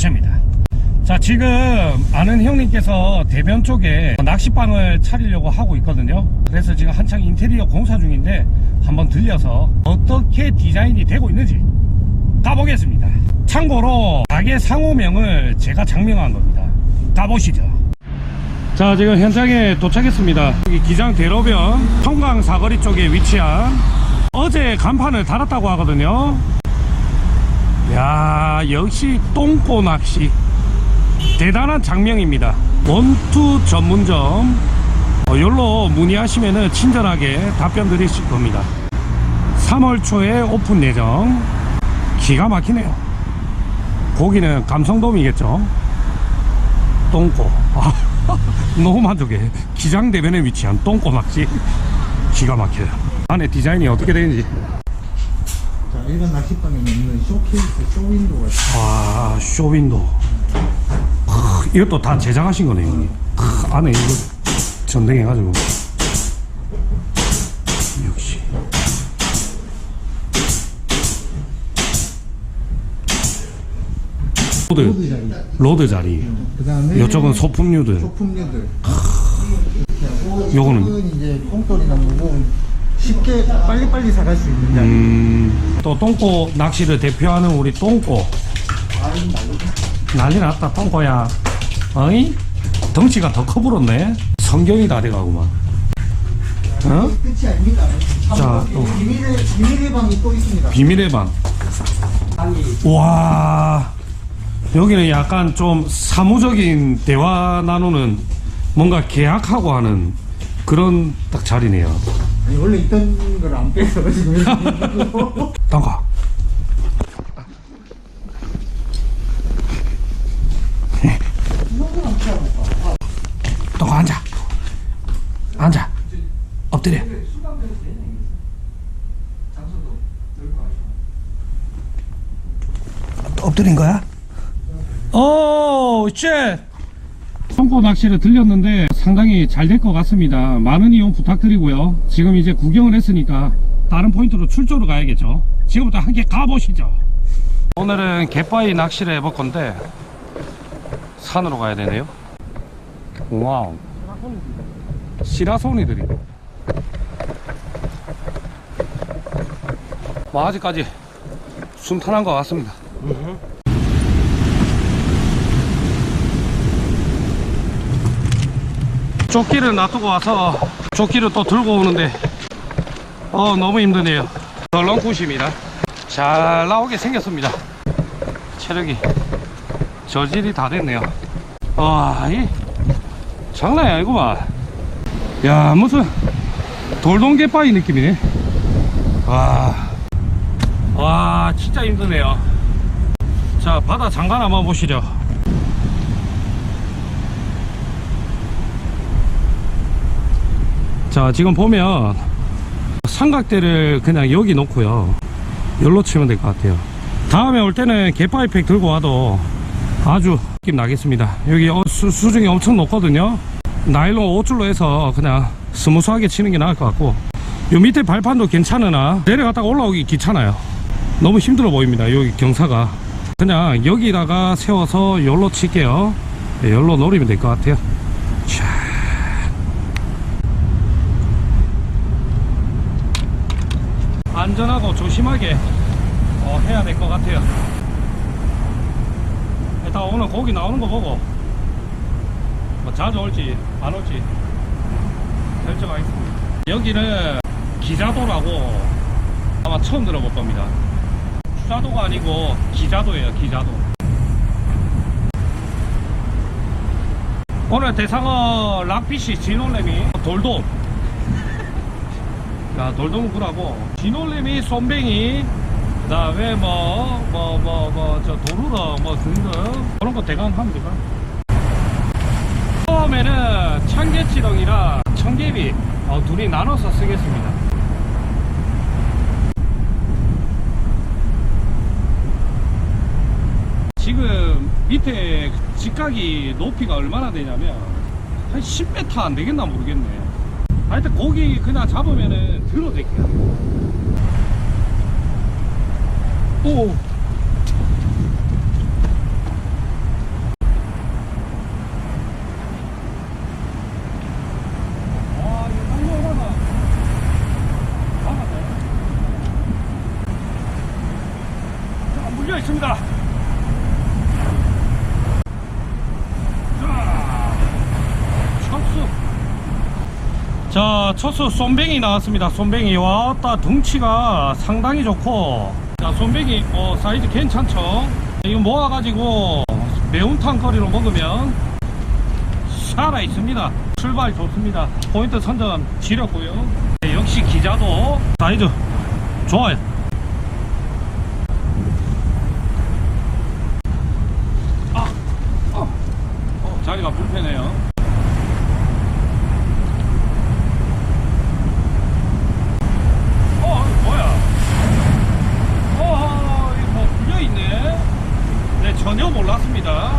가십니다. 자, 지금 아는 형님께서 대변 쪽에 낚시방을 차리려고 하고 있거든요. 그래서 지금 한창 인테리어 공사 중인데 한번 들려서 어떻게 디자인이 되고 있는지 가보겠습니다. 참고로 가게 상호명을 제가 장명한 겁니다. 가보시죠. 자, 지금 현장에 도착했습니다. 여기 기장 대로변 청강 사거리 쪽에 위치한 어제 간판을 달았다고 하거든요. 야, 역시 똥꼬 낚시. 대단한 장면입니다. 원투 전문점. 어, 여기로 문의하시면 친절하게 답변 드리실 겁니다. 3월 초에 오픈 예정. 기가 막히네요. 고기는 감성돔이겠죠. 똥꼬. 아, 너무 만족해. 기장대변에 위치한 똥꼬 낚시. 기가 막혀요. 안에 디자인이 어떻게 되는지. 자, 일반 낚시방에 있는 쇼케이스, 쇼윈도가 있어요. 와, 쇼윈도. 크, 이것도 다 제작하신 거네요, 형님. 크, 안에 이거 전등해가지고. 역시. 로드, 로드 자리. 로드 자리. 그 다음에 이쪽은 소품류들. 소품류들. 요거는? 이제 똥돌이나 뭐고 쉽게 빨리빨리 사갈 수 있는 자리. 음, 또 똥꼬 낚시를 대표하는 우리 똥꼬. 난리 났다, 똥꼬야. 어이? 덩치가 더 커버렸네. 성경이 다 돼가구만. 어? 끝이 아닙니다. 자, 또. 비밀의, 비밀의 방이 또 있습니다. 비밀의 방. 와, 여기는 약간 좀 사무적인 대화 나누는 뭔가 계약하고 하는 그런 딱 자리네요. 아니, 원래 있던 걸 안 빼서 지금 이렇게 땅가. 땅가 앉아. 앉아. 엎드려. 또 엎드린 거야? 오, 쉣! 성포 낚시를 들렸는데 상당히 잘 될 것 같습니다. 많은 이용 부탁드리고요. 지금 이제 구경을 했으니까 다른 포인트로 출조로 가야겠죠. 지금부터 함께 가보시죠. 오늘은 갯바위 낚시를 해볼 건데 산으로 가야 되네요. 와우. 시라소니들이. 뭐 아직까지 순탄한 것 같습니다. 조끼를 놔두고 와서 조끼를 또 들고 오는데 어 너무 힘드네요. 덜렁굿입니다 잘 나오게 생겼습니다. 체력이 저질이 다 됐네요. 와이 장난이 아니구만. 야 무슨 돌동개바위 느낌이네. 와, 와 진짜 힘드네요. 자 바다 장관 한번 보시죠 자 지금 보면 삼각대를 그냥 여기 놓고요. 열로 치면 될 것 같아요. 다음에 올 때는 개파이팩 들고 와도 아주 느낌 나겠습니다. 여기 어, 수, 수중이 엄청 높거든요. 나일론 5줄로 해서 그냥 스무스하게 치는 게 나을 것 같고. 요 밑에 발판도 괜찮으나 내려갔다가 올라오기 귀찮아요. 너무 힘들어 보입니다 여기 경사가. 그냥 여기다가 세워서 열로 칠게요. 네, 열로 노리면 될 것 같아요 안전하고 조심하게 어, 해야 될 것 같아요. 일단 오늘 고기 나오는 거 보고 뭐 자주 올지 안 올지 결정하겠습니다. 여기는 기자도라고 아마 처음 들어볼 겁니다. 수자도가 아니고 기자도예요, 기자도. 오늘 대상어 락피시 진올렘이 돌돔 자, 돌돔구라고 진올림이 쏨뱅이 그 다음에 뭐 뭐 뭐 뭐 저 도루러 뭐 등등 그런 거 대강 될까? 처음에는 청개치렁이랑 청개비 어, 둘이 나눠서 쓰겠습니다. 지금 밑에 직각이 높이가 얼마나 되냐면 한 10m 안 되겠나 모르겠네. 하여튼 고기 그냥 잡으면은 들어댈게요. 오. 첫수 쏨뱅이 나왔습니다. 쏨뱅이. 왔다, 덩치가 상당히 좋고. 자, 쏨뱅이, 어, 사이즈 괜찮죠? 이거 모아가지고 매운탕 거리로 먹으면 살아 있습니다. 출발 좋습니다. 포인트 선전 지렸고요. 네, 역시 기자도 사이즈 좋아요. 아, 어, 어, 자리가 불편해요. 어, 이거 뭐야? 어, 이거 뭐 불려있네. 네, 전혀 몰랐습니다.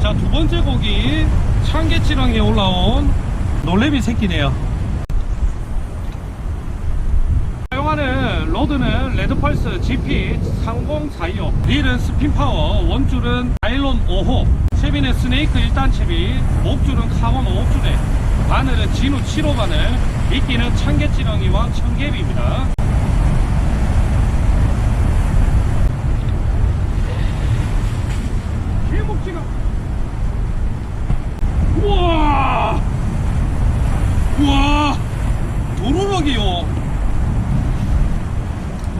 자, 두 번째 고기, 참깨치렁에 올라온 놀래미 새끼네요. 사용하는 로드는 레드펄스 GP 3045 릴은 스핀파워 원줄은 나일론 5호. 채비는 스네이크 1단 채비 목줄은 카본 5옥줄에 바늘은 진우 7호 바늘 미끼는 참깨지렁이와 청개비입니다 개목지가 우와 우와 도루럭이요.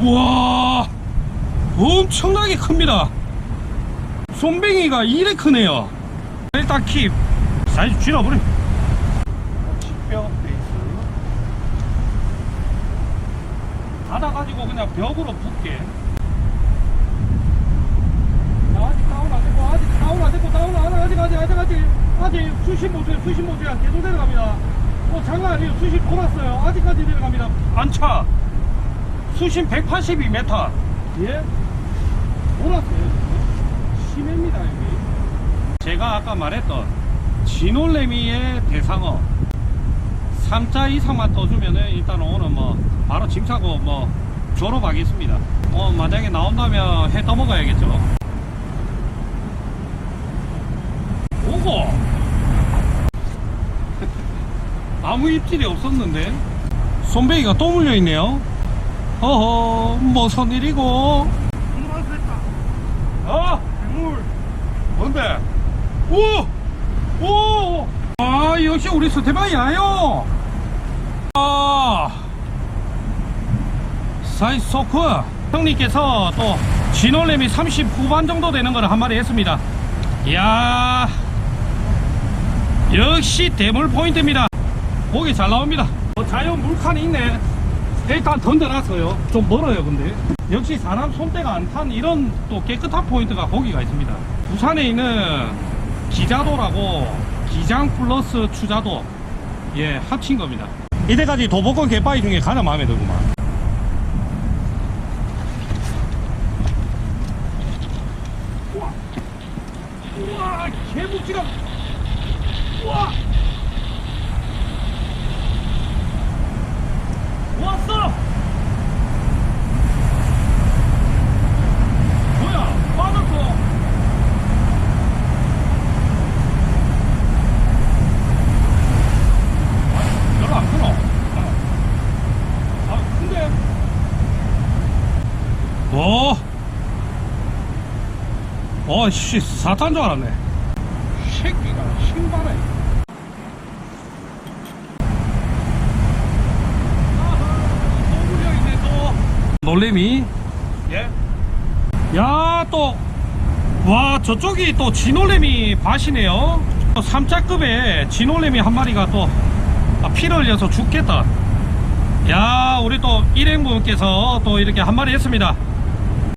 우와 엄청나게 큽니다. 솜뱅이가 이래 크네요. 일단 킵. 사이즈 줄여버려 직뼈 베이스. 닫아가지고 그냥 벽으로 붙게. 야, 아직 다운 안 됐고 아직 다운 안 됐고 다운 안 아직 아직 아직 아직. 아직 수십 모주야 수십 모주야 계속 내려갑니다 어 장난 아니에요. 수십 돌았어요. 아직까지 내려갑니다. 안차. 수심 182m 예? 돌았어요. 심해입니다 여기. 제가 아까 말했던 진올레미의 대상어. 3자 이상만 떠주면은 일단 오늘 뭐 바로 짐 사고 뭐 졸업하겠습니다. 어 만약에 나온다면 해 떠먹어야겠죠 오고 아무 입질이 없었는데. 손배기가 또 물려있네요. 어허 무슨 일이고? 아 물. 뭔데? 오! 오! 아 역시 우리 스테반이야요. 아. 사이즈 소크 형님께서 또 진올렘이 30 후반 정도 되는 거를 한 마리 했습니다. 이야. 역시 대물 포인트입니다 고기 잘 나옵니다. 어, 자연 물칸이 있네. 일단 던져놨어요. 좀 멀어요 근데. 역시 사람 손대가 안 탄 이런 또 깨끗한 포인트가 거기가 있습니다. 부산에 있는 기자도라고 기장 플러스 추자도 예 합친 겁니다. 이때까지 도복권 갯바위 중에 가장 마음에 들구만 우와 우와 개묵지가 우와 왔어! 뭐야? 빠졌어! 아, 별로 안 크노? 아, 근데. 오! 어, 씨, 사탄 줄 알았네. 새끼가 신발에. 놀래미? 예? 야 또. 와 저쪽이 또 진올래미 밭이네요. 3자급에 진올래미 한 마리가 또 아, 피를 흘려서 죽겠다. 야 우리 또 일행분께서 또 이렇게 한 마리 했습니다.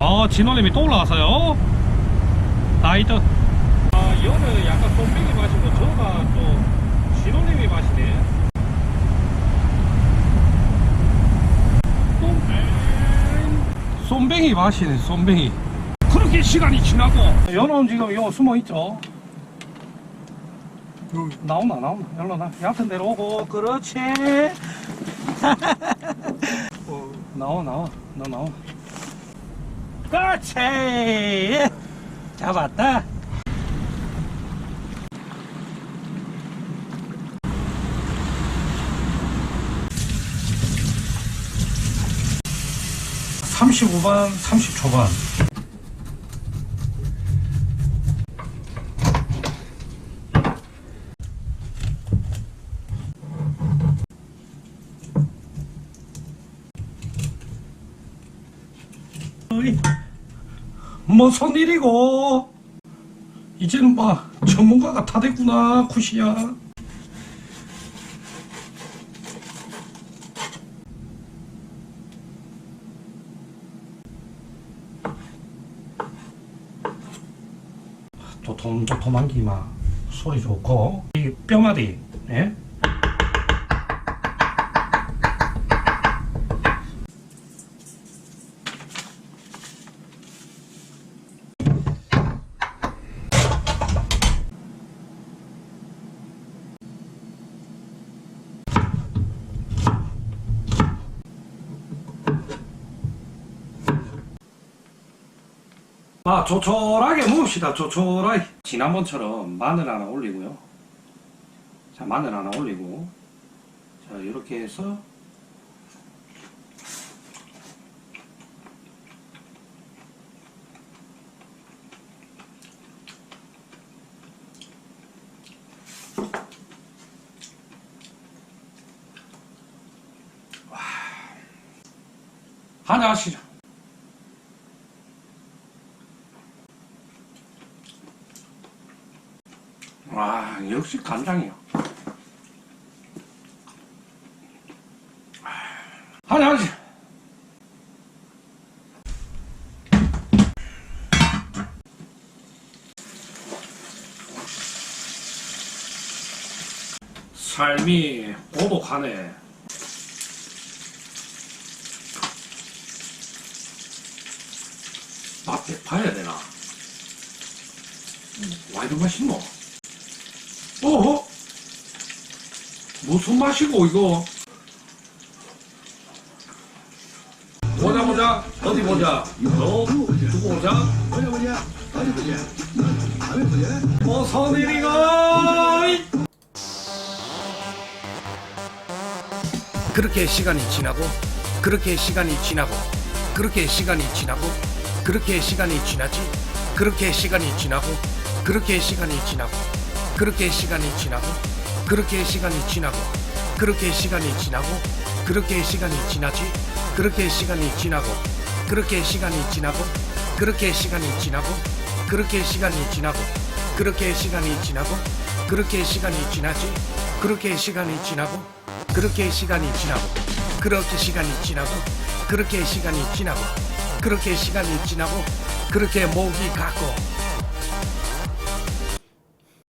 어 진올래미 또 올라왔어요 나이트 아 여는 약간 쏨뱅이 맛이고 저가 또 진올래미 맛이네. 쏨뱅이 맛이네 쏨뱅이. 그렇게 시간이 지나고. 연어는 지금 요 숨어있죠? 나오나 나오나? 열로 나? 얕은 데로 오고 그렇지. 어, 나와 나와. 너 나와. 그렇지 잡았다 삼십오 반 삼십 초반 어이. 무슨 일이고? 이제는 막 전문가가 다 됐구나, 쿠시야. 도톰도톰한 기마 소리 좋고 이 뼈마디 예? 아, 조촐하게 먹읍시다. 조촐하게. 지난번처럼 마늘 하나 올리고요. 자, 마늘 하나 올리고. 자, 이렇게 해서. 와. 하나 하시죠. 와 역시 간장이요. 하지 하지 삶이 고독하네. 맛 봐야 되나? 와 이런 맛있노 어허? 무슨 맛이고 이거? 보자 보자. 어디 보자? 너 두고 보자. 어서 내리가 그렇게 시간이 지나고 그렇게 시간이 지나고 그렇게 시간이 지나고 그렇게 시간이 지나지 그렇게 시간이 지나고 그렇게 시간이 지나고 그렇게 시간이 지나고 그렇게 시간이 지나고 그렇게 시간이 지나고 그렇게 시간이 지나지 그렇게 시간이 지나고 그렇게 시간이 지나고 그렇게 시간이 지나고 그렇게 시간이 지나고 그렇게 시간이 지나고 그렇게 시간이 지나지 그렇게 시간이 지나고 그렇게 시간이 지나고 그렇게 시간이 지나고 그렇게 시간이 지나고 그렇게 시간이 지나고 그렇게 목이 갔고